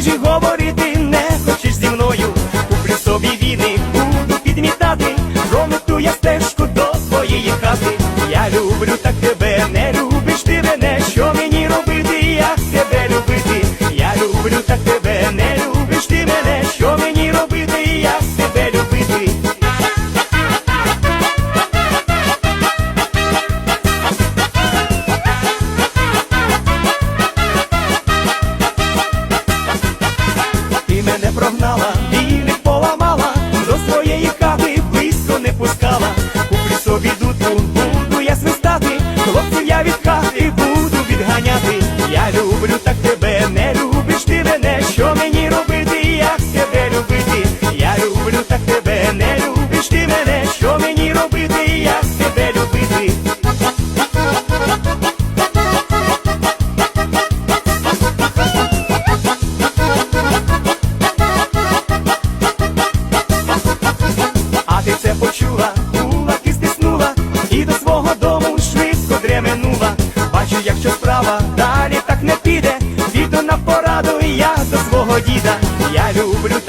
Біжи говорити не хочеш зі мною. Куплю собі віни, буду підмітати, промету я стежку до твоєї хати. Я люблю так тебе. люблю, так тебе не любиш, ти мене, що мені робити, як тебе любити, я люблю, так тебе не любиш, ти мене, що мені робити, як тебе любити. А ти це почула, була, кулаки стиснула, і до свого дому швидко дременула. Бачу, як якщо barulho